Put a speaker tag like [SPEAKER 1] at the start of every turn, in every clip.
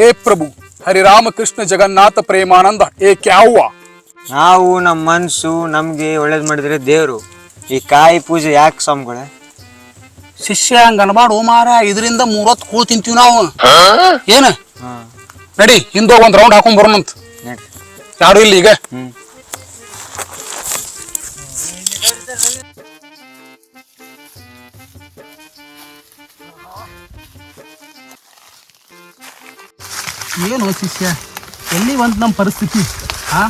[SPEAKER 1] ಹೇ ಪ್ರಭು ಹರಿರಾಮಕೃಷ್ಣ ಜಗನ್ನಾಥ ಪ್ರೇಮಾನಂದ ಏ ಕ್ಯಾವ್ವ?
[SPEAKER 2] ನಾವು ನಮ್ಮ ಮನ್ಸು ನಮಗೆ ಒಳ್ಳೇದು ಮಾಡಿದ್ರೆ ದೇವರು. ಈ ಕಾಯಿ ಪೂಜೆ ಯಾಕೆ ಸ್ವಾಮಿಗಳೇ?
[SPEAKER 1] ಶಿಷ್ಯ ಹಂಗ ಅನ್ಬಾಡು ಮಾರ ಇದರಿಂದ ಮೂರೊತ್ತು ಕೂಳು ತಿಂತೀವಿ ನಾವು. ಏನ? ನಡಿ ಹಿಂದೋಗ್ ಒಂದು ರೌಂಡ್ ಹಾಕೊಂಡ್ ಬರೋಣಂತ. ಯಾರು ಇಲ್ಲಿ ಈಗ? ಏನು ಶಿಷ್ಯ? ಎಲ್ಲಿ ಬಂತ ನಮ್ಮ ಪರಿಸ್ಥಿತಿ? ಹಾ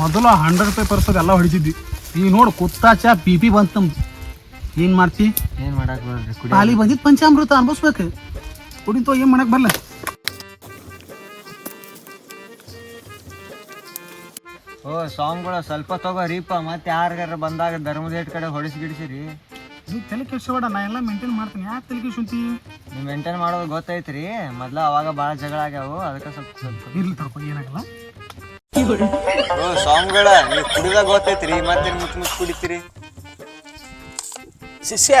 [SPEAKER 1] ಮೊದಲು ಹಂಡ್ರೆಡ್ ರೂಪಾಯಿ ಪರ್ಸದ್ ಎಲ್ಲ ಹೊಡಿತಿದ್ವಿ. ಈಗ ನೋಡು ಕುತ್ತಾಚ ಪಿ ಪಿ ಬಂತು ನಮ್ದು. ಏನ್ ಮಾಡ್ತಿ?
[SPEAKER 2] ಏನು ಮಾಡಕ್ ಬರಲ್ರಿ ಕುಡಿ.
[SPEAKER 1] ಖಾಲಿ ಬಂದಿದ್ ಪಂಚಾಮೃತ ಅನ್ಭವಿಸ್ಬೇಕು. ಕುಡಿತೋ ಏನ್ ಮಾಡಕ್ ಬರಲ್ಲ
[SPEAKER 2] ಓ ಸಾಂಗ್ಗಳು ಸ್ವಲ್ಪ ತಗೋರಿಪ್ಪ ಮತ್ತೆ ಯಾರಿಗಾರ ಬಂದಾಗ ಧರ್ಮದೇಟ್ ಕಡೆ ಹೊಡಿಸಿ ಗಿಡಿಸಿರಿ.
[SPEAKER 1] ನೀವು ತಲೆ ಕೆಡ್ಸಬೇಡ ನಾ ಎಲ್ಲ ಮೇಂಟೈನ್ ಮಾಡ್ತೀನಿ. ಯಾಕೆ ತಲೆ ಕೆಡ್ಸಂತಿ?
[SPEAKER 2] ನೀವು ಮೇಂಟೈನ್ ಮಾಡೋದು ಗೊತ್ತೈತ್ರಿ. ಮೊದ್ಲ ಅವಾಗ ಭಾಳ ಜಗಳ ಆಗ್ಯಾವು ಅದಕ್ಕೆ ಸ್ವಲ್ಪ ಸ್ವಲ್ಪ
[SPEAKER 1] ಇರ್ಲಿ ತಡ್ಕೊ ಏನಾಗಲ್ಲ.
[SPEAKER 2] ಓ ಸ್ವಾಮಿಗಳ ನೀವು ಕುಡಿದಾಗ ಗೊತ್ತೈತ್ರಿ ಮತ್ತೆ ಮುಚ್ಚ ಮುಚ್ಚ ಕುಡಿತೀರಿ?
[SPEAKER 1] ಶಿಷ್ಯ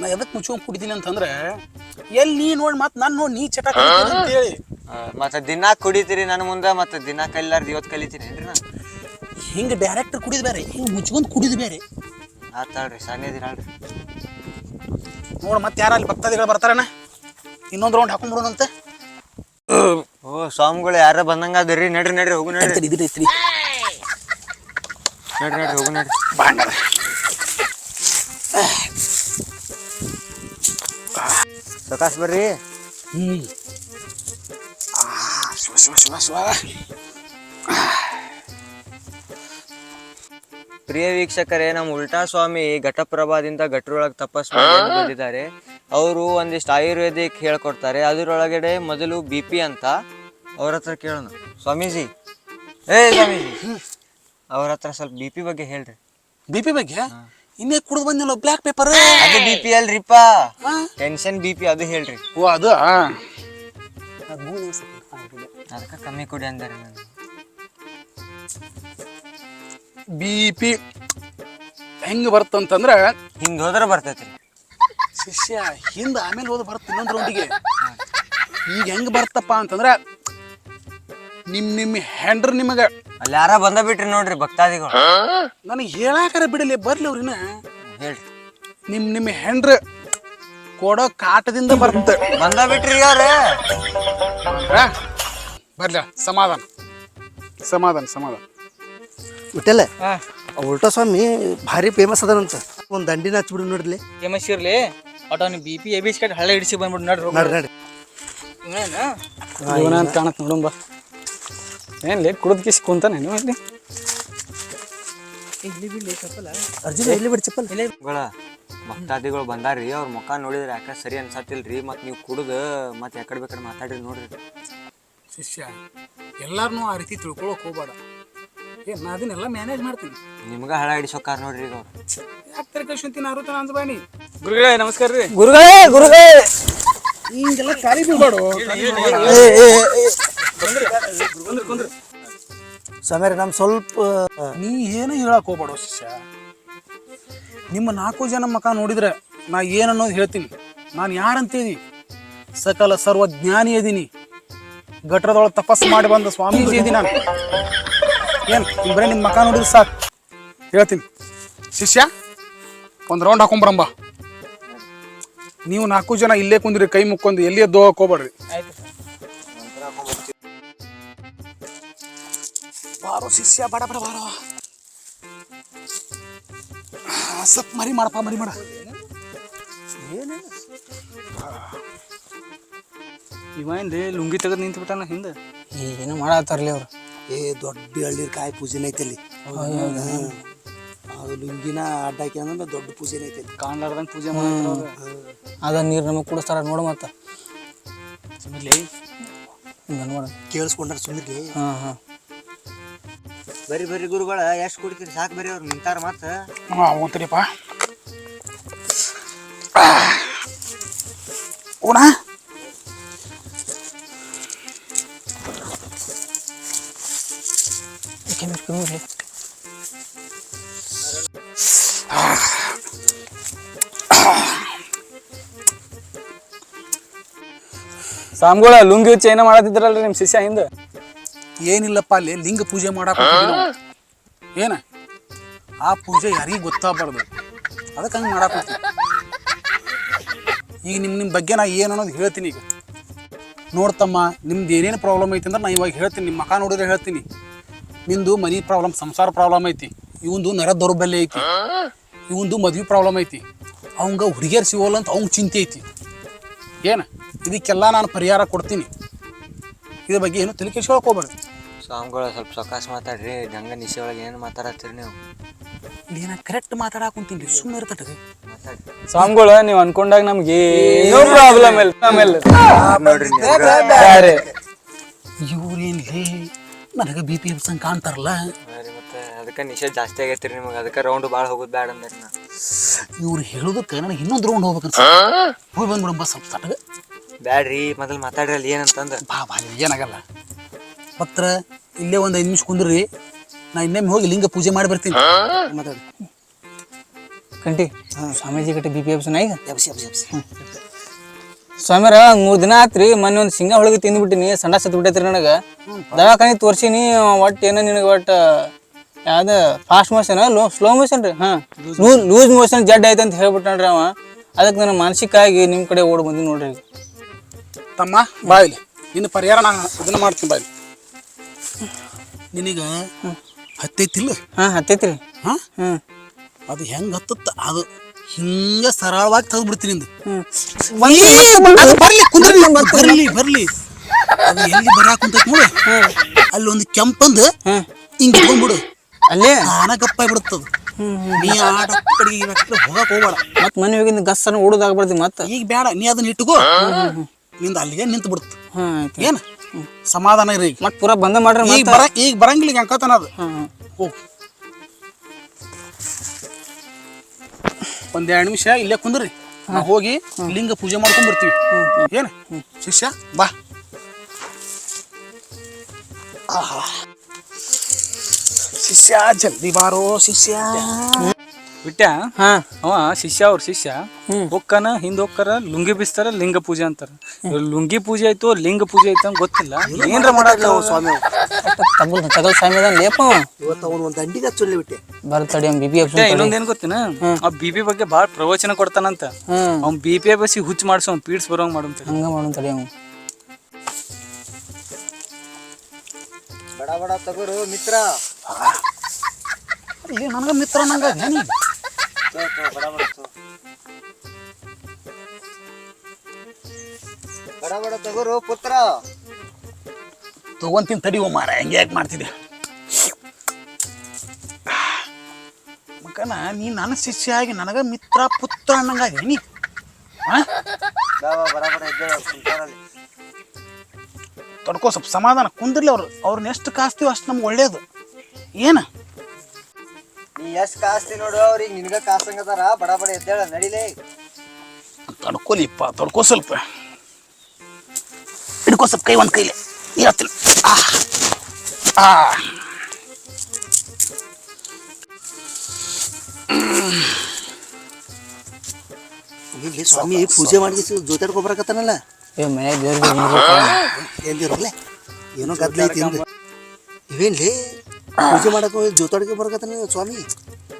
[SPEAKER 1] ನಾ ಎದಕ್ ಮುಚ್ಕೊಂಡ್ ಕುಡಿತೀನಿ ಅಂತಂದ್ರೆ ಎಲ್ಲಿ ನೀ ನೋಡಿ ಮತ್ತೆ ನನ್ನ ನೋಡಿ ನೀ ಚಟ ಅಂತ ಹೇಳಿ
[SPEAKER 2] ಆ, ಮತ್ತೆ ದಿನಾ ಕುಡಿತೀರಿ ನನ್ನ ಮುಂದೆ ಮತ್ತೆ ದಿನಾ ಕಲಿಲಾರ್ದು ಇವತ್ತು ಕಲಿತೀನಿ ಏನ್ರಿ ನಾನು?
[SPEAKER 1] ಹಿಂಗೆ ಡೈರೆಕ್ಟ್ ಕುಡಿದ್ ಬೇರೆ ಹಿಂಗೆ ಮುಚ್ಕೊಂಡ್ ಕುಡಿದ್ ಬೇರೆ.
[SPEAKER 2] ಆತಾಳ್ರಿ ಅಲ್ರಿ
[SPEAKER 1] ನೋಡು ಮತ್ತೆ ಯಾರ ಅಲ್ಲಿ ಭಕ್ತಾದಿಗಳು ಬರ್ತಾರಣ್ಣ ಇನ್ನೊಂದು ರೌಂಡ್ ಹಾಕೊಂಡ್ಬಿಡೋಣಂತೆ
[SPEAKER 2] ಓ ಸ್ವಾಮಿಗಳು ಯಾರ ಬಂದಂಗ ಅದ್ರಿ. ನಡ್ರಿ ನಡ್ರಿ ಹೋಗು ನಡ್ರಿ.
[SPEAKER 1] ಇದ್ರಿ ಐತ್ರಿ
[SPEAKER 2] ನಡ್ರಿ ನಡ್ರಿ. ಹೋಗು ನಡ್ರಿ.
[SPEAKER 1] ಬಾಂಡ
[SPEAKER 2] ಸಕಾಸ್ ಬರ್ರಿ.
[SPEAKER 1] ಹ್ಮ್. ಆ, ಶಿವ ಶಿವ ಶಿವ ಶಿವ.
[SPEAKER 2] ಪ್ರಿಯ ವೀಕ್ಷಕರೇ ನಮ್ಮ ಉಲ್ಟಾ ಸ್ವಾಮಿ ಘಟಪ್ರಭಾದಿಂದ ಘಟರೊಳಗೆ ತಪಸ್ ಬಂದಿದ್ದಾರೆ. ಅವರು ಒಂದಿಷ್ಟು ಆಯುರ್ವೇದಿಕ್ ಹೇಳ್ಕೊಡ್ತಾರೆ. ಅದರೊಳಗಡೆ ಮೊದಲು ಬಿ ಪಿ ಅಂತ. ಅವ್ರ ಹತ್ರ ಕೇಳೋಣ. ಸ್ವಾಮೀಜಿ. ಏ ಸ್ವಾಮೀಜಿ. ಅವ್ರ ಹತ್ರ ಸ್ವಲ್ಪ ಬಿ ಪಿ ಬಗ್ಗೆ ಹೇಳ್ರಿ.
[SPEAKER 1] ಬಿ ಪಿ ಬಗ್ಗೆ? ಇನ್ನೇ ಕುಡಿದು ಬಂದಿಲ್ಲ ಬ್ಲ್ಯಾಕ್ ಪೇಪರ್?
[SPEAKER 2] ಅದು ಬಿ ಪಿ ಅಲ್ರಿಪ್ಪ. ಟೆನ್ಷನ್ ಬಿ ಪಿ ಅದು ಹೇಳ್ರಿ.
[SPEAKER 1] ಓ ಅದು
[SPEAKER 2] ಅದಕ್ಕೆ ಕಮ್ಮಿ ಕೊಡಿ ಅಂದಾರೆ ನಾನು
[SPEAKER 1] ಬಿ ಪಿ ಹೆಂಗ್ ಬರ್ತಂತಂದ್ರ
[SPEAKER 2] ಹಿಂಗೆ ಹೋದ್ರೆ ಬರ್ತೈತಿ.
[SPEAKER 1] ಶಿಷ್ಯ ಹಿಂದ ಆಮೇಲೆ ಹೋದ ಬರ್ತ ಇನ್ನೊಂದು ರೌಂಡಿಗೆ ಈಗ ಹೆಂಗ್ ಬರ್ತಪ್ಪ ಅಂತಂದ್ರ ನಿಮ್ ನಿಮ್ ಹೆಂಡ್ರ ನಿಮಗ.
[SPEAKER 2] ಅಲ್ಲಿ ಯಾರ ಬಂದ ಬಿಟ್ರಿ ನೋಡ್ರಿ ಭಕ್ತಾದಿಗಳು.
[SPEAKER 1] ನನಗೆ ಹೇಳಾಕರ ಬಿಡಲಿ ಬರ್ಲಿ ಅವ್ರಿನ
[SPEAKER 2] ಹೇಳ್ರಿ.
[SPEAKER 1] ನಿಮ್ ನಿಮ್ ಹೆಂಡ್ರ ಕೊಡೋ ಕಾಟದಿಂದ ಬರ್ತ.
[SPEAKER 2] ಬಂದ ಬಿಟ್ರಿ ಯಾರು?
[SPEAKER 1] ಬರ್ಲ ಸಮಾಧಾನ. ಸಮಾಧಾನ ಸಮಾಧಾನ.
[SPEAKER 3] ವಿಠಲ ಉಲ್ಟಾ ಸ್ವಾಮಿ ಭಾರಿ ಫೇಮಸ್ ಅದಾರಂತ. ಒಂದು ದಂಡಿನ ಹಚ್ಬಿಡು ನೋಡ್ರಿ
[SPEAKER 4] ಫೇಮಸ್ ಇರ್ಲಿ. ಒಟ್ಟ ಅವ್ನಿಗೆ ಬಿ ಪಿ ಎ ಬಿ ಕಟ್ಟಿ ಹಳ್ಳ ಹಿಡಿಸಿ ಬಂದ್ಬಿಡು ನೋಡ್ರಿ. ನೋಡ್ರಿ
[SPEAKER 3] ನೋಡ್ರಿ. ನಡ್ರಿ
[SPEAKER 4] ಇವ್ನೇನ?
[SPEAKER 1] ಇವನ ಅಂತ ಕಾಣತ್ ನೋಡಂಬ ಏನ್ ಲೇಟ್ ಕುಡಿದ್ ಕಿಸ್ ಕುಂತಾನೆ ನೀವು ಇಲ್ಲಿ
[SPEAKER 3] ಅರ್ಜುನ ಬಿಡಿ ಚಪ್ಪಲ್.
[SPEAKER 2] ಗಳ ಭಕ್ತಾದಿಗಳು ಬಂದಾರ್ರಿ. ಅವ್ರ ಮುಖ ನೋಡಿದ್ರೆ ಯಾಕೆ ಸರಿ ಅನ್ಸತ್ತಿಲ್ರಿ. ಮತ್ತೆ ನೀವು ಕುಡ್ದು ಮತ್ತೆ ಯಾಕಡೆ ಬೇಕಾದ್ರೆ ಮಾತಾಡ್ರಿ ನೋಡ್ರಿ.
[SPEAKER 1] ಶಿಷ್ಯ ಎಲ್ಲಾರನ್ನೂ ಆ ರೀತಿ ತಿಳ್ಕೊಳಕ್ ಹೋಗ್ಬೇಡ. ಏ ನಾ ಅದನ್ನೆಲ್ಲ ಮ್ಯಾನೇಜ್ ಮಾಡ್ತೀನಿ.
[SPEAKER 2] ನಿಮ್ಗ ಹಳ ಹಿಡಿಸೋಕಾರ ನೋಡ್ರಿ ಈಗ
[SPEAKER 1] ಅರುತನ
[SPEAKER 4] ಗುರುಗಳೇ ನಮಸ್ಕಾರ ರೀ.
[SPEAKER 3] ಗುರುಗಳೇ ಗುರುಗಳೇ.
[SPEAKER 1] ಹಿಂಗೆಲ್ಲ ಖಾಲಿ ಬೀಳ್ಬೇಡು
[SPEAKER 3] ಸಮೀರ್ ನಮ್ ಸ್ವಲ್ಪ
[SPEAKER 1] ನೀ ಏನು ಹೇಳಕ್ ಹೋಗ್ಬೇಡ ಶಿಷ್ಯ. ನಿಮ್ಮ ನಾಲ್ಕು ಜನ ಮಕ ನೋಡಿದ್ರೆ ನಾ ಏನನ್ನೋದು ಹೇಳ್ತೀನಿ. ನಾನು ಯಾರಂತೀನಿ ಸಕಲ ಸರ್ವಜ್ಞಾನಿ ಅದೀನಿ ಗಟ್ರದೊಳಗೆ ತಪಸ್ಸು ಮಾಡಿ ಬಂದ ಸ್ವಾಮೀಜಿ ಇದೀನಿ ನಾನು. ಏನು ನಿಮ್ಮ ಬರೀ ನಿಮ್ಮ ಮಕ ನೋಡಿದ್ರೆ ಸಾಕು. ಹೇಳ್ತೀನಿ. ಶಿಷ್ಯ ಒಂದು ರೌಂಡ್ ಹಾಕೊಂಬರಂಬ ನೀವು ನಾಲ್ಕು ಜನ ಇಲ್ಲೇ ಕುಂದ್ರಿ ಕೈ ಮುಕ್ಕೊಂಡು ಎಲ್ಲಿ ಎದ್ದು ಹಾಕೋಬೇಡ್ರಿ ಹೋಗ್ಬೇಡ್ರಿ. ಬಾರೋ ಶಿಷ್ಯ ಬಡ ಬಡ ಬಾರೋ. ಸ್ವಲ್ಪ ಮರಿ ಮಾಡಪ್ಪ ಮರಿ ಮಾಡ.
[SPEAKER 4] ಇವ ಏನ್ರಿ ಲುಂಗಿ ತೆಗೆದು ನಿಂತು ಬಿಟ್ಟಾನ ಹಿಂದೆ
[SPEAKER 1] ಏನು ಮಾಡತ್ತಾರಲಿ ಅವ್ರು.
[SPEAKER 3] ಏ ದೊಡ್ಡ ಹಳ್ಳಿ ಕಾಯಿ ಪೂಜೆನ ಅಲ್ಲಿ ಅದು ಲುಂಗಿನ ಅಡ್ಡ ಹಾಕಿ ಅಂದ್ರೆ ದೊಡ್ಡ ಪೂಜೆನ ಐತೆ
[SPEAKER 4] ಕಾಣ್ಲಾರ್ದಂಗ ಪೂಜೆ ಮಾಡ್ತಾರೆ
[SPEAKER 1] ಅದ ನೀರು ನಮಗೆ ಕುಡಿಸ್ತಾರ ನೋಡು ಮತ್ತ.
[SPEAKER 4] ಸುಮ್ಮನೆ
[SPEAKER 1] ಹಿಂಗ ನೋಡ
[SPEAKER 3] ಕೇಳಿಸ್ಕೊಂಡ್ರ ಸುಮ್ಮನೆ
[SPEAKER 1] ಹಾಂ ಹಾಂ.
[SPEAKER 2] ಬರಿ ಬರಿ ಗುರುಗಳ ಎಷ್ಟು ಕುಡಿತೀರಿ? ಸಾಕು ಬರೀ ಅವ್ರು ನಿಂತಾರ ಮತ್ತ.
[SPEAKER 1] ಹಾಂ ಹೋಗ್ತೀರಿಪ್ಪ ಓಣ
[SPEAKER 5] ಸ್ವಾಮಿಗಳ ಲುಂಗಿ ಚೈನ ಮಾಡತ್ತಿದ್ರಲ್ರಿ ನಿಮ್ ಶಿಷ್ಯ ಹಿಂದ?
[SPEAKER 1] ಏನಿಲ್ಲಪ್ಪ ಅಲ್ಲಿ ಲಿಂಗ ಪೂಜೆ ಮಾಡಕ್ ಹೊಂಟಿದ್ವಿ ನಾವು. ಏನ? ಆ ಪೂಜೆ ಯಾರಿಗೂ ಗೊತ್ತಾಗಬಾರ್ದು. ಅದಕ್ಕೆ ಹಂಗೆ ಮಾಡಕ್. ಈಗ ನಿಮ್ಮ ನಿಮ್ಮ ಬಗ್ಗೆ ನಾ ಏನು ಅನ್ನೋದು ಹೇಳ್ತೀನಿ ಈಗ. ನೋಡ್ತಮ್ಮ ನಿಮ್ದು ಏನೇನು ಪ್ರಾಬ್ಲಮ್ ಐತಿ ಅಂದ್ರೆ ನಾ ಇವಾಗ ಹೇಳ್ತೀನಿ. ನಿಮ್ಮ ಮಕ ನೋಡಿದ್ರೆ ಹೇಳ್ತೀನಿ. ನಿಂದು ಮನಿ ಪ್ರಾಬ್ಲಮ್ ಸಂಸಾರ ಪ್ರಾಬ್ಲಮ್ ಐತಿ ಇವಂದು ನರ ದೌರ್ಬಲ್ಯ ಐತಿ ಇವಂದು ಮದ್ವೆ ಪ್ರಾಬ್ಲಮ್ ಐತಿ ಅವಂಗ ಹುಡುಗಿಯರು ಸಿಗೋಲ್ಲ ಅಂತ ಅವ್ನ ಚಿಂತೆ ಐತಿ ಏನ ಇದಕ್ಕೆಲ್ಲ ನಾನು ಪರಿಹಾರ ಕೊಡ್ತೀನಿ ಇದ್ರ ಬಗ್ಗೆ ಏನು ತಲೆ ಹೋಗ್ಬಾರ್ದು
[SPEAKER 2] ಸ್ವಾಮಿಗಳು ಸ್ವಲ್ಪ ಸೊಕಾಸ್ ಮಾತಾಡ್ರಿ ಹಂಗ ನಿಶೆ ಒಳಗೆ ಏನು ಮಾತಾಡತ್ತೀರಿ ನೀವು
[SPEAKER 1] ನೀನ ಕರೆಕ್ಟ್ ಮಾತಾಡಕ್ ಕುಂತೀನಿ ಸುಮ್ಮನೆ
[SPEAKER 2] ಮಾತಾಡ್ರಿ
[SPEAKER 5] ಸ್ವಾಮಿಗಳ ನೀವ್ ಅನ್ಕೊಂಡಾಗ ನಮ್ಗೆ ಏನೋ ಪ್ರಾಬ್ಲಮ್ ಇಲ್ಲ ಆಮೇಲೆ
[SPEAKER 2] ನೋಡ್ರಿ
[SPEAKER 1] ನನಗೆ ಬಿ ಪಿ ಎಫ್ ಕಾಣ್ತಾರಲ್ಲ.
[SPEAKER 2] ರೀ ಮತ್ತೆ ಅದಕ್ಕೆ ನಿಷೇಧ ಜಾಸ್ತಿ ಆಗೈತ್ರಿ ನಿಮಗೆ. ಅದಕ್ಕೆ ರೌಂಡ್ ಭಾಳ ಹೋಗೋದು ಬೇಡ ಅಂದ್ರೆ ನಾ.
[SPEAKER 1] ಇವ್ರು ಹೇಳೋದಕ್ಕೆ ನನಗೆ ಇನ್ನೊಂದು ರೌಂಡ್ ಹೋಗ್ಬೇಕನ್ಸ ಹೋಗಿ ಬಂದ್ಬಿಡಂ ಬಸ್ ಸ್ವಲ್ಪ ತಟಗ
[SPEAKER 2] ಬ್ಯಾಡ್ರಿ ಮೊದಲು ಮಾತಾಡ್ರಿ ಅಲ್ಲಿ ಏನಂತಂದ್ರೆ.
[SPEAKER 1] ಬಾ ಬಾ ಏನಾಗಲ್ಲ. ಪತ್ರ ಇಲ್ಲೇ ಒಂದು ಐದು ನಿಮಿಷ ಕುಂದ್ರಿ. ನಾ ಇನ್ನೊಮ್ಮೆ ಹೋಗಿ ಲಿಂಗ ಪೂಜೆ ಮಾಡಿ ಬರ್ತೀನಿ.
[SPEAKER 3] ಮಾತಾಡಿ.
[SPEAKER 5] ಕಂಟಿ ಸ್ವಾಮೀಜಿ ಗಟ್ಟಿ ಬಿ ಪಿ ಎಫ್ ಈಗ
[SPEAKER 3] ಎಬ್ಸಿ ಎಬ್ಸಿ ಎಬ್ಸಿ.
[SPEAKER 5] ಸ್ವಾಮಿರ ಮೂರ್ ದಿನ ಆತ್ರಿ ಮೊನ್ನೆ ಒಂದ್ ಸಿಂಗ ಹೊಳಗೆ ತಿಂದ್ಬಿಟ್ಟಿನಿ ಸಂಡ ಸತ್ ಬಿಟ್ಟೈತ್ರಿ ನನಗ. ದವಾಖಾನಿ ತೋರ್ಸಿನಿ ಒಟ್ಟು ಏನೋ ನಿನಗೆ ಒಟ್ಟು ಯಾವ್ದ ಫಾಸ್ಟ್ ಮೋಷನ್ ಲೋ ಸ್ಲೋ ಮೋಷನ್ ರೀ ಹಾ. ಲೂಸ್ ಮೋಷನ್ ಜಡ್ ಐತೆ ಅಂತ ಹೇಳ್ಬಿಟ್ಟನ್ರಿ ಅವ. ಅದಕ್ಕೆ ನನ್ನ ಮಾನಸಿಕ ಆಗಿ ನಿಮ್ಮ ಕಡೆ ಓಡ್ ಬಂದಿ ನೋಡ್ರಿ
[SPEAKER 1] ತಮ್ಮ ಬಾಯಿಲಿ ಇನ್ನು ನಿನ್ನ ಪರಿಹಾರ ನಾ ಇದನ್ನ ಮಾಡ್ತೀನಿ ಬಾಯಿಲಿ ನಿನಗ ಹತ್ತೈತಿಲ್ಲ?
[SPEAKER 5] ಹಾ ಹತ್ತೈತ್ರಿ.
[SPEAKER 1] ಹಾ?
[SPEAKER 5] ಹ್ಮ್.
[SPEAKER 1] ಅದು ಹೆಂಗ್ ಹತ್ತತ್ತ? ಅದು ಹಿಂಗ ಸರಳವಾಗಿ ತೆಗೆದು ಬಿಡ್ತೀನಿ ಬರ್ಲಿ ಕುಂದ್ರಿ ಬರ್ಲಿ ಬರ್ಲಿ ಅದು ಎಲ್ಲಿ ಬರಾಕ್ ಕುಂತೈತಿ ನೋಡು. ಅಲ್ಲಿ ಒಂದು ಕೆಂಪಂದು ಹಿಂಗ್ ಇಟ್ಕೊಂಡ್ಬಿಡು.
[SPEAKER 5] ಅಲ್ಲೇ?
[SPEAKER 1] ಆನ ಗಪ್ಪ ಬಿಡುತ್ತದು ನೀ ಆಟ ಕಡೆ ಹೋಗಕ್ ಹೋಗ್ಬೇಡ.
[SPEAKER 5] ಮತ್ ಮನೆ ಹೋಗಿಂದ ಗಸ್ಸನ ಓಡೋದಾಗ್ಬಾರ್ದು ಮತ್ತ?
[SPEAKER 1] ಈಗ ಬೇಡ ನೀ ಅದನ್ನ ಇಟ್ಟುಕೋ ನಿಂದ ಅಲ್ಲಿಗೆ ನಿಂತು
[SPEAKER 5] ಬಿಡ್ತು
[SPEAKER 1] ಏನ್? ಸಮಾಧಾನ ಇರಿ ಈಗ.
[SPEAKER 5] ಮತ್ ಪೂರಾ ಬಂದ ಮಾಡ್ರಿ
[SPEAKER 1] ಈಗ
[SPEAKER 5] ಮತ್ತ.
[SPEAKER 1] ಬರ ಈಗ ಬರಂಗಿಲ್ಲ ಈಗ ಅಂಕತನ ಅದು. ಹೋಗ್. ಒಂದ್ ಎರಡು ನಿಮಿಷ ಇಲ್ಲೇ ಕುಂದ್ರಿ. ಹೋಗಿ ಲಿಂಗ ಪೂಜೆ ಮಾಡ್ಕೊಂಡ್ ಬರ್ತೀವಿ. ಏನ್? ಶಿಷ್ಯ ಬಾ. ಆಹಾ. ಶಿಷ್ಯ ಜಲ್ದಿ ಬಾರೋ ಶಿಷ್ಯ.
[SPEAKER 5] ಬಿಟ್ಟ
[SPEAKER 4] ಹಾ.
[SPEAKER 5] ಅವ ಶಿಷ್ಯ ಅವ್ರ ಶಿಷ್ಯ. ಹೊಕ್ಕನ ಹಿಂದ್ ಹೊಕ್ಕರ ಲುಂಗಿ ಬಿಸ್ತಾರ ಲಿಂಗ ಪೂಜೆ ಅಂತಾರ. ಲುಂಗಿ ಪೂಜೆ ಆಯ್ತು ಲಿಂಗ ಪೂಜೆ ಆಯ್ತು ಅಂತ ಗೊತ್ತಿಲ್ಲ. ಏನ್ರ
[SPEAKER 3] ಅವ ಸ್ವಾಮಿ.
[SPEAKER 5] ತಗಲ್ ತಗಲ್ ಸ್ವಾಮಿ ಅದ ಲೇಪ
[SPEAKER 3] ಇವತ್ತು ಅವನು ಒಂದು ದಂಡಿಗೆ ಹಚ್ಚೊಳ್ಳಿ ಬಿಟ್ಟೆ.
[SPEAKER 5] ಬರ್ತಡಿ ಅವ್ನ್ ಬಿ ಪಿ ಎಫ್
[SPEAKER 4] ಇನ್ನೊಂದ್ ಏನ್ ಗೊತ್ತಿನ? ಆ ಬಿಬಿ ಪಿ ಬಗ್ಗೆ ಬಾಳ ಪ್ರವಚನ ಕೊಡ್ತಾನಂತ. ಅವ್ನ್ ಬಿ ಪಿ ಬಸಿ ಹುಚ್ಚ ಮಾಡ್ಸೋ ಪೀಡ್ಸ್ ಬರೋಂಗ್ ಮಾಡಂತ
[SPEAKER 5] ಹಂಗ ಅವ್ನು.
[SPEAKER 2] ಬಡ ಬಡ ತಗೋರು ಮಿತ್ರ.
[SPEAKER 1] ಇಲ್ಲಿ ನನಗ ಮಿತ್ರ ನಂಗ
[SPEAKER 2] ಬಡ ಬಡ ತಗೋ. ಬಡ ಬಡ ತಗೋರು ಪುತ್ರ.
[SPEAKER 1] ತಗೊಂತೀನಿ ತಡಿ ಮಾರ ಹೆಂಗೆ ಯಾಕೆ ಮಾಡ್ತಿದ್ದೆ ಮಕ್ಕನ ನೀ ನನ್ನ ಶಿಷ್ಯ ಆಗಿ ನನಗ ಮಿತ್ರ ಪುತ್ರ ಅನ್ನಂಗಾಗಿ ನೀ. ತಡ್ಕೋ ಸ್ವಲ್ಪ ಸಮಾಧಾನ ಕುಂದಿರ್ಲಿ ಅವ್ರು. ಅವ್ರನ್ನ ಎಷ್ಟು ಕಾಸ್ತೀವಿ ಅಷ್ಟು ನಮ್ಗೆ ಒಳ್ಳೇದು. ಏನು?
[SPEAKER 2] ನೀ ಎಷ್ಟ್ ಕಾಸ್ತಿ ನೋಡು ಅವ್ರಿಗೆ ನಿನ್ಗ ಕಾಸಂಗದಾರ ಬಡ ಬಡ ಎದ್ದೇಳ ನಡಿಲೇ.
[SPEAKER 1] ತಡ್ಕೊಲಿಪ್ಪ ತಡ್ಕೋ ಸ್ವಲ್ಪ. ಹಿಡ್ಕೋ ಸ್ವಲ್ಪ ಕೈ ಒಂದು ಕೈಲಿ. ಇರತ್ತಿಲ್ಲ ಆ. ಆ.
[SPEAKER 3] ಇಲ್ಲಿ ಸ್ವಾಮಿ ಪೂಜೆ ಮಾಡಿ ಜೋತಾಡ್ಕೊ ಬರಕತ್ತಾನಲ್ಲ?
[SPEAKER 5] ಏ ಮನ್ಯಾಗ ದೇವ್ರಿಗೆ
[SPEAKER 3] ಏನೋ ಗದ್ಲ ಐತಿ ಇವೇನ್ಲಿ ಪೂಜೆ ಮಾಡಕ್ ಹೋಗಿ ಬರ್ಗತಾನೆ ಬರಕತ್ತಾನ ಸ್ವಾಮಿ?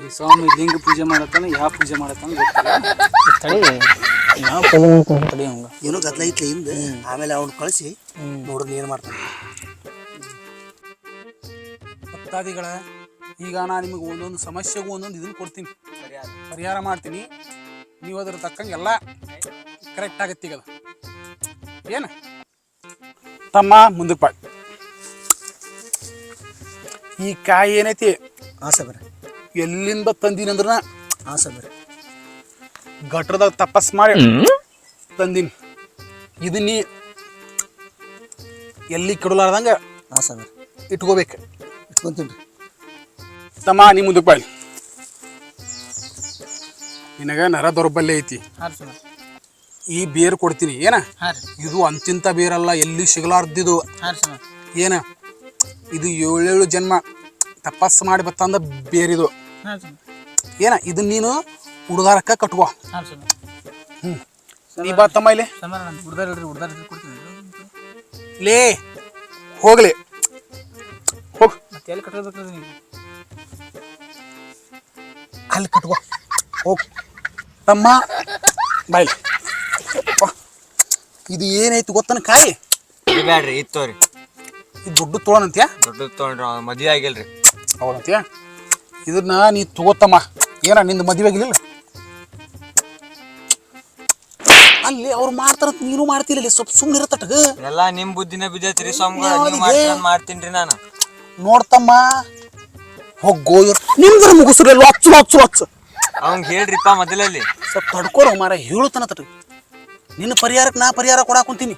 [SPEAKER 4] ಈ ಸ್ವಾಮಿ ಲಿಂಗ ಪೂಜೆ ಮಾಡತ್ತಾನ ಯಾವ ಪೂಜೆ ಮಾಡತ್ತಾನ ಗೊತ್ತಿಲ್ಲ.
[SPEAKER 5] ತಡಿ ಪೂಜೆ ತಡಿ
[SPEAKER 3] ಏನೋ ಗದ್ಲ ಐತ್ಲಿ ಹಿಂದೆ ಆಮೇಲೆ ಅವ್ನು ಕಳಿಸಿ ನೋಡ್ರಿ ಏನ್ ಮಾಡ್ತಾನೆ.
[SPEAKER 1] ಭಕ್ತಾದಿಗಳ ಈಗ ನಾ ನಿಮಗೆ ಒಂದೊಂದು ಸಮಸ್ಯೆಗೂ ಒಂದೊಂದು ಇದನ್ನು ಕೊಡ್ತೀನಿ. ಪರಿಹಾರ. ಮಾಡ್ತೀನಿ. ನೀವು ಅದ್ರ ತಕ್ಕಂಗೆ ಎಲ್ಲ ಕರೆಕ್ಟ್ ಆಗತ್ತೆ ಈಗ ಏನು? ತಮ್ಮ ಮುಂದಕ್ಕೆ ಪಾಡ್ ಈ ಕಾಯಿ ಏನೈತಿ?
[SPEAKER 3] ಹಾಂ ಬರ
[SPEAKER 1] ಎಲ್ಲಿಂದ ತಂದೀನಿ ಅಂದ್ರ
[SPEAKER 3] ಹಾಂ ಬರ
[SPEAKER 1] ಗಟ್ರದಾಗ ತಪಸ್ ಮಾಡಿ ತಂದೀನಿ. ಇದು ನೀ ಎಲ್ಲಿ ಕೆಡಲಾರ್ದಂಗ
[SPEAKER 3] ಹಾಂ ಬರ
[SPEAKER 1] ಇಟ್ಕೋಬೇಕು.
[SPEAKER 3] ಇಟ್ಕೊಂತೀನಿ.
[SPEAKER 1] ತಮ್ಮ ನೀ ಮುಂದಕ್ಕೆ ಬಾಳಿ ನಿನಗ ನರ ದೌರ್ಬಲ್ಯ ಐತಿ. ಈ ಬೇರ್ ಕೊಡ್ತೀನಿ ಏನ? ಇದು ಅಂತಿಂತ ಬೇರಲ್ಲ ಎಲ್ಲಿ ಸಿಗಲಾರ್ದಿದು? ಏನ? ಇದು ಏಳೇಳು ಜನ್ಮ. ತಪಸ್ಸು ಮಾಡಿ ಬತ್ತಂದ ಬೇರಿದು. ಏನ ಇದನ್ನ ನೀನು ಹುಡುಗಾರಕ್ಕ ಕಟ್ಕೋ. ನೀ ಬಾ ತಮ್ಮ ಇಲ್ಲಿ. ಲೇ ಹೋಗ್ಲಿ. ಹೋಗ್. ಅಲ್ಲಿ ಕಟ್ಕೋ. ಹೋಗ್. ತಮ್ಮ ಬಾಯ್ಲಿ. ಇದು ಏನೈತಿ ಗೊತ್ತನ ಕಾಯಿ?
[SPEAKER 2] ಬೇಡ್ರಿ ಬ್ಯಾಡ್ರಿ ಇದು ತೋರಿ.
[SPEAKER 1] ಇದು ದೊಡ್ಡ ತೊಗೊಳಂತ್ಯಾ
[SPEAKER 2] ದೊಡ್ಡದು ತೊಗೊಂಡ್ರಿ ಮದುವೆ ಆಗಿಲ್ರಿ.
[SPEAKER 1] ಹೌದಂತ್ಯಾ ಇದನ್ನ ನೀ ತಗೋತಮ್ಮ. ಏನ ನಿಂದು ಮದುವೆ ಆಗಿಲ್ಲ ಅಲ್ಲಿ ಅವ್ರು ಮಾಡ್ತಾರಂತ ನೀನು ಮಾಡ್ತಿಲ್ಲ ಸ್ವಲ್ಪ ಸುಮ್ಮನೆ ಇರತ್ತಟ
[SPEAKER 2] ಎಲ್ಲಾ ನಿಮ್ ಬುದ್ಧಿನ ಬಿದ್ದೈತ್ರಿ ಸ್ವಾಮಿಗಳು ನೀವು ಮಾಡ್ತೀರ ಮಾಡ್ತೀನ್ರಿ ನಾನು
[SPEAKER 1] ನೋಡ್ತಮ್ಮ. ಹೋಗೋ ನಿಮ್ದ್ರ ಮುಗಿಸ್ರಲ್ಲ ಹಚ್ಚು ಹಚ್ಚು ಹಚ್ಚು
[SPEAKER 2] ಅವಂಗ್ ಹೇಳ್ರಿಪ್ಪ ಮೊದಲಲ್ಲಿ.
[SPEAKER 1] ಸ್ವಲ್ಪ ತಡ್ಕೋರ ಮಾರ ಹೇಳುತ್ತಾನ ತಟ ನಿನ್ನ ಪರಿಹಾರಕ್ಕೆ ನಾ ಪರಿಹಾರ ಕೊಡಾಕ್ ಕುಂತೀನಿ.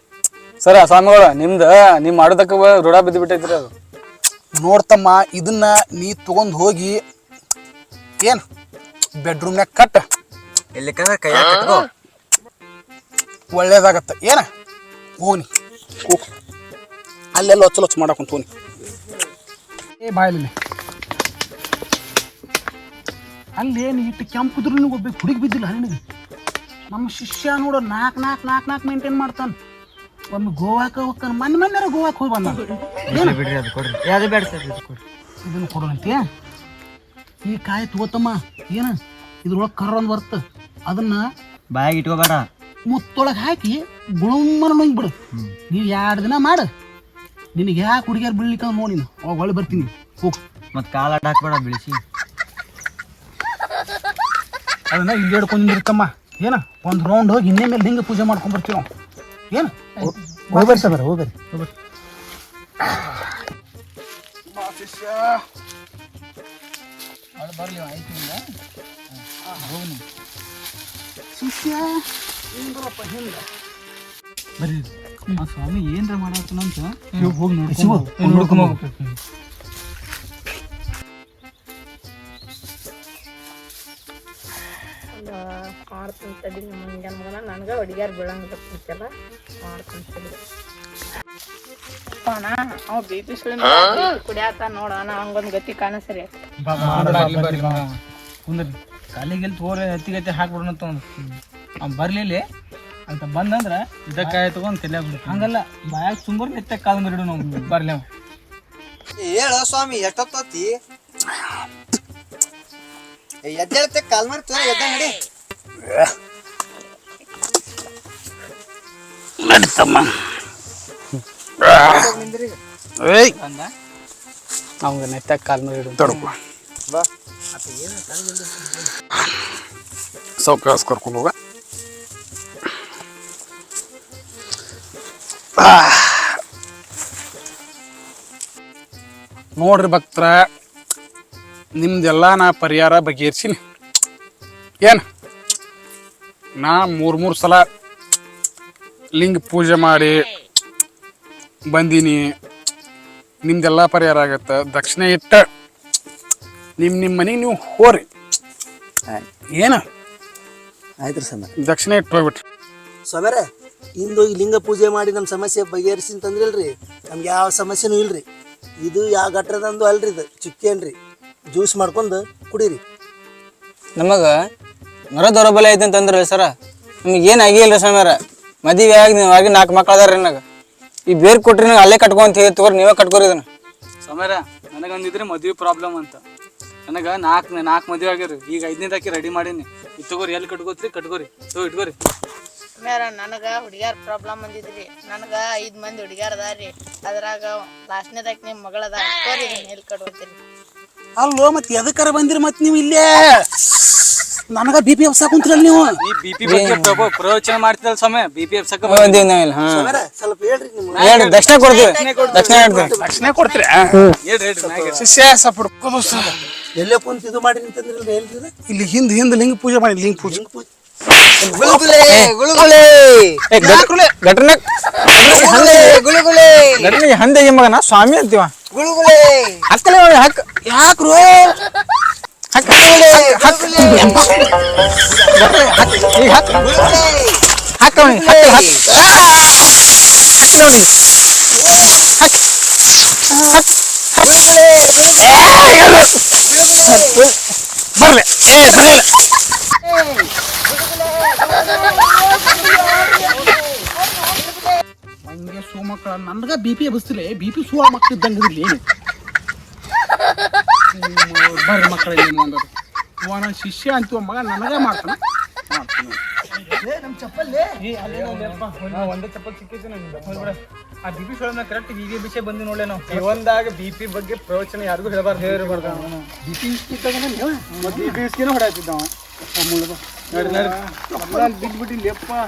[SPEAKER 5] ಸರ ಸ್ವಾಮಿಗಳು ನಿಮ್ದು ನೀವು ಮಾಡೋದಕ್ಕೆ ರೂಢ ಬಿದ್ದು ಬಿಟ್ಟೈತ್ರಿ ಅದು.
[SPEAKER 1] ನೋಡ್ತಮ್ಮ ಇದನ್ನ ನೀ ತಗೊಂಡ್ ಹೋಗಿ ಏನ್ ಬೆಡ್ರೂಮ್ನಾಗ ಕಟ್.
[SPEAKER 2] ಎಲ್ಲಿಕಂದ್ರ ಕೈಯಾಗ ಕಟ್ಕೋ.
[SPEAKER 1] ಒಳ್ಳೇದಾಗತ್ತ. ಏನ? ಹೋಗ್ನಿ. ಹೋಗ್ ಅಲ್ಲೆಲ್ಲ ಹೊಚ್ಚಲು ಹೊಚ್ಚ ಮಾಡಕ್ ಕುಂತೋನಿ ಏ ಬಾಯಲ್ಲಿ ಅಲ್ಲೇನು ಇಟ್ಟು ಕೆಂಪುದ್ರು ಒಬ್ಬ ಹುಡುಗಿ ಬಿದ್ದಿಲ್ಲ ನಿನಗೆ. ನಮ್ಮ ಶಿಷ್ಯ ನೋಡೋ ನಾಲ್ಕು ನಾಲ್ಕು ನಾಲ್ಕು ನಾಲ್ಕು ಮೇಂಟೈನ್ ಮಾಡ್ತಾನೆ. ಒಮ್ಮೆ ಗೋವಾಕ್ಕೆ ಹೋಗ್ತಾನೆ. ಮೊನ್ನೆ ಮೊನ್ನೆ ಗೋವಾಕ್ಕೆ ಹೋಗಿ ಬಂದ
[SPEAKER 2] ಬಿಡ್ರಿ ಅದು ಕೊಡ್ರಿ. ಯಾವ್ದು ಬೇಡ ಸರ್ ಇದು ಕೊಡ್ರಿ.
[SPEAKER 1] ಇದನ್ನು ಕೊಡೋಣಂತೆ ಈ ಕಾಯಿ ತಗೋತಮ್ಮ. ಏನು? ಇದ್ರೊಳಗೆ ಕರ್ರ ಒಂದು ಬರ್ತ ಅದನ್ನ
[SPEAKER 2] ಬಾಯಿಗೆ ಇಟ್ಕೋಬೇಡ.
[SPEAKER 1] ಮುತ್ತೊಳಗೆ ಹಾಕಿ ಗುಣಮ್ಮನ ನುಂಗ್ ಬಿಡು. ನೀವು ಎರಡು ದಿನ ಮಾಡು. ನಿನಗೆ ಯಾಕೆ ಹುಡುಗಿಯರು ಬೀಳ್ಲಿಕ್ಕ ನೋಡಿ ನೀನು. ಅವಾಗ ಒಳ್ಳೆ ಬರ್ತೀನಿ. ಹೋಗ್.
[SPEAKER 2] ಮತ್ ಕಾಲ ಹಾಕ್ಬೇಡ ಬಿಳಿಸಿ.
[SPEAKER 1] ಅದನ್ನ ಇಲ್ಲಿ ಹಿಡ್ಕೊಂಡಿರ್ತಮ್ಮ ಏನ? ಒಂದು ರೌಂಡ್ ಹೋಗಿ ಇನ್ನೇ ಮೇಲೆ ಹಿಂಗೆ ಪೂಜೆ ಮಾಡ್ಕೊಂಡ್ ಬರ್ತೀವಿ ನಾವು. ಏನು? ಹೋಗ್ಬರ್ರಿ ಸರ್ ಹೋಗ್ಬರ್ರಿ ಹೋಗ್ಬರ್ರಿ
[SPEAKER 5] ಬರ್ಲಿ ಆಯ್ತು
[SPEAKER 1] ಶಿಷ್ಯ. ಹಿಂದ್ರಪ್ಪ ಹಿಂದ
[SPEAKER 5] ಬರ್ರಿ. ಆ ಸ್ವಾಮಿ ಏನ್ರ ಮಾಡತ್ತನಂತ
[SPEAKER 1] ಹೋಗಿ ನೋಡಿ
[SPEAKER 5] ನೋಡ್ಕೊಂಡು ನೋಡ್ಕೊಂಡ್ ಹೋಗ್ಬೇಕು.
[SPEAKER 6] ಮಾಡ್ತೀನಿ ತಡಿ ನಮ್ಮ ಮಂಗ್ಯಾನ ಮಗನ. ನನಗೆ ಹುಡುಗಿಯಾರು ಬೀಳಂಗಿಲ್ಲ ಕುಂತಲ್ಲ ಮಾಡ್ತೀನಿ ತಡಿ ಅಣ್ಣ ಅವ ಬಿ ಪಿ ಕುಡಿಯಾತ ನೋಡೋಣ ಹಂಗೊಂದು ಗತಿ ಕಾಣಿಸ್ರಿ
[SPEAKER 5] ಕುಂದ್ರಿ. ಕಾಲಿಗೆ ತೋರಿ ಹತ್ತಿಗತಿ ಹಾಕ್ಬಿಡೋಣ ಅಂತ ಅವ್ನು. ಬರ್ಲಿಲ್ಲ. ಅಂತ ಬಂದಂದ್ರ ಇದಕ್ಕಾಯ ತಗೊಂಡ್ ತಲೆ ಬಿಡ್ತು ಹಂಗಲ್ಲ ಬಾಯಾಗ ತುಂಬರ್ ನೆತ್ತ ಕಾಲ್ ಮರಿಡು ನಾವು ಬರ್ಲಿ ಅವ
[SPEAKER 3] ಹೇಳ ಸ್ವಾಮಿ ಎಷ್ಟೊತ್ತಿ ಎದ್ದೇಳತ್ತೆ ಕಾಲ್ ಮಾಡಿ ತೋರ ಎದ್ದ ನಡಿ.
[SPEAKER 1] ನಡೀತಮ್ಮ ಏಯ್.
[SPEAKER 5] ಅಂದ ಅವಂಗ ನೆತ್ತ ಕಾಲ್
[SPEAKER 1] ಸಾವ್ಕಾಸ ಕರ್ಕೊಂಡು ಹೋಗ. ನೋಡ್ರಿ ಭಕ್ತರ ನಿಮ್ದೆಲ್ಲ ನಾ ಪರಿಹಾರ ಬಗೆಹರಿಸಿನಿ. ಏನು? ನಾ ಮೂರು ಮೂರು ಸಲ ಲಿಂಗ ಪೂಜೆ ಮಾಡಿ ಬಂದೀನಿ. ನಿಮ್ದೆಲ್ಲ ಪರಿಹಾರ ಆಗತ್ತೆ. ದಕ್ಷಿಣ ಇಟ್ಟ ನಿಮ್ಮ ನಿಮ್ಮ ಮನೆಗೆ ನೀವು ಹೋರಿ. ಏನು?
[SPEAKER 3] ಆಯ್ತು ರೀ ಸ್ವಾಮಿ.
[SPEAKER 1] ದಕ್ಷಿಣ ಇಟ್ಟು ಹೋಗ್ಬಿಟ್ರಿ.
[SPEAKER 3] ಸೊಮೇರ ಇಂದು ಈ ಲಿಂಗ ಪೂಜೆ ಮಾಡಿ ನಮ್ಮ ಸಮಸ್ಯೆ ಬಗೆಹರಿಸಿ ಅಂತಂದ್ರಿ ನಮ್ಗೆ ಯಾವ ಸಮಸ್ಯೆನೂ ಇಲ್ರಿ. ಇದು ಯಾವ ಗಟ್ರದಂದು ಅಲ್ರಿ ಇದು. ಚಿಕ್ಕೇನ್ರಿ. ಜ್ಯೂಸ್ ಮಾಡ್ಕೊಂಡು ಕುಡೀರಿ.
[SPEAKER 5] ನಮಗ ನರ ದೌರ್ಬಲ್ಯ ಐತೆ ಅಂತಂದ್ರೆ ಸರ? ನಿಮ್ಗೆ ಏನು ಆಗಿಲ್ಲ ಸಮಯರ ಮದುವೆ ಆಗಿ ನೀವು ಆಗಿ ನಾಲ್ಕು ಮಕ್ಳು ಅದಾರ ನನಗೆ. ಈ ಬೇರೆ ಕೊಟ್ರಿ ನಂಗೆ ಅಲ್ಲೇ ಕಟ್ಕೊಂತ ಹೇಳಿ ತಗೋರಿ ನೀವೇ ಕಟ್ಕೋರಿ ಇದನ್ನ.
[SPEAKER 7] ಸಮಯರ ನನಗಂದಿದ್ರೆ ಮದುವೆ ಪ್ರಾಬ್ಲಮ್ ಅಂತ. ನನಗೆ ನಾಲ್ಕು ನಾಲ್ಕು ಮದುವೆ ಆಗ್ಯಾರ ಈಗ ಐದನೇದಾಕಿ ರೆಡಿ ಮಾಡೀನಿ. ಇದು ತಗೋರಿ ಎಲ್ಲಿ ಕಟ್ಕೋತ್ರಿ ಕಟ್ಕೋರಿ. ತಗೋ ಇಟ್ಕೋರಿ.
[SPEAKER 6] ಮೇರ ನನಗೆ ಹುಡುಗಿಯಾರ ಪ್ರಾಬ್ಲಮ್ ಬಂದಿದ್ರಿ. ನನಗೆ ಐದು ಮಂದಿ ಹುಡುಗಿಯಾರ ಅದಾರಿ ಅದ್ರಾಗ ಲಾಸ್ಟ್ನೇದಾಗಿ ನಿಮ್ಮ ಮಗಳದ ತೋರಿ ಎಲ್ಲಿ ಕಟ್ಕೋತೀರಿ
[SPEAKER 1] ಅಲ್ಲೋ ಮತ್ತೆ ಎದಕ್ಕಾರ ಬಂದಿರಿ ಮತ್ತೆ ನೀವು ಇಲ್ಲೇ? ನನಗ ಬಿ ಪಿ ಎಫ್ ಕುಂತಿರಲ್ಲ ನೀವು.
[SPEAKER 7] ನೀ ಬಿ ಪಿ ಬಗ್ಗೆ ಪ್ರಭು ಪ್ರವಚನ ಮಾಡ್ತಿದ್ದಲ್ಲ ಸ್ವಾಮಿ ಬಿಪಿ ಎಫ್ ಸಕ್ಕ
[SPEAKER 5] ಬಂದೀವಿ ನಾವಿಲ್ಲ ಹಾಂ.
[SPEAKER 3] ಸ್ವಾಮ್ಯಾರ ಸ್ವಲ್ಪ ಹೇಳ್ರಿ ನಿಮ್ಮ
[SPEAKER 5] ದಕ್ಷಿಣ ಕೊಡ್ತೀವಿ. ದಕ್ಷಿಣ ಹೇಳ್ತೀವಿ
[SPEAKER 1] ದಕ್ಷಿಣ ಕೊಡ್ತೀರಿ?
[SPEAKER 7] ಹೇಳ್ರಿ ಹೇಳ್ರಿ ಮ್ಯಾಗೆ.
[SPEAKER 1] ಶಿಷ್ಯ ಸ್ವಲ್ಪ ಹುಡ್ಕೋದು ಸರ್.
[SPEAKER 3] ಎಲ್ಲೇ ಕುಂತ ಇದು ಮಾಡಿ ಹೇಳ್ರಿ
[SPEAKER 1] ಇಲ್ಲಿ ಹಿಂದ್ ಹಿಂದ್ ಲಿಂಗ ಪೂಜೆ ಮಾಡಿ ಲಿಂಗ ಪೂಜೆ.
[SPEAKER 5] ಗಟ್ರನ್ಯಾಗ ಗಟ್ರನ್ಯಾಗ ಹಂದೆ ಈ ಮಗನ ಸ್ವಾಮಿ ಅಂತೀವ. ಹಕ್ಕಲೆ ನೋಡಿ ಹಕ್.
[SPEAKER 1] ಯಾಕ್ರು? ಬರ್ಲಿ ಏ ಬರ್ಲಿಲ್ಲ ಹಕ್ಕಿ ಸೋಮಕ್ಕಳ ನನ್ಗ ಬಿ ಪಿ ಎಬ್ಬಿಸ್ತಿಲ್ಲ ಬಿ ಪಿ ಸೂಳ ಮಕ್ಳು ಇದ್ದಂಗೆ ಏನು ಬರ್ರಿ ಮಕ್ಕಳ ಒಂದು ಇವ ನನ್ನ ಶಿಷ್ಯ ಅಂತೀವ ಮಗ ನನಗೆ ಮಾಡ್ತಾನೆ
[SPEAKER 3] ನಮ್ಮ
[SPEAKER 7] ಒಂದೇ ಚಪ್ಪಲ್ ಸಿಕ್ಕೈತಿ ಆ ಬಿ ಪಿ ಸೊಳನ ಕರೆಕ್ಟ್ ಹೀಗೆ ವಿಷಯ ಬಂದು ನೋಡ್ಲೆ ನಾವು ಜೀವನದಾಗ ಬಿ ಪಿ ಬಗ್ಗೆ ಪ್ರವಚನ ಯಾರಿಗೂ ಹೇಳಬಾರ್ದು ಹೇಳಬಾರ್ದು
[SPEAKER 1] ಬಿ ಪಿ ಇಷ್ಟಿದ್ದಾಗ
[SPEAKER 7] ಬಿ ಪಿ ಇಸ್ಕಿನ ಹೊಡೆಯುತ್ತಿದ್ದ ಅವ ಬಿಟ್ಟಿಲ್ಲ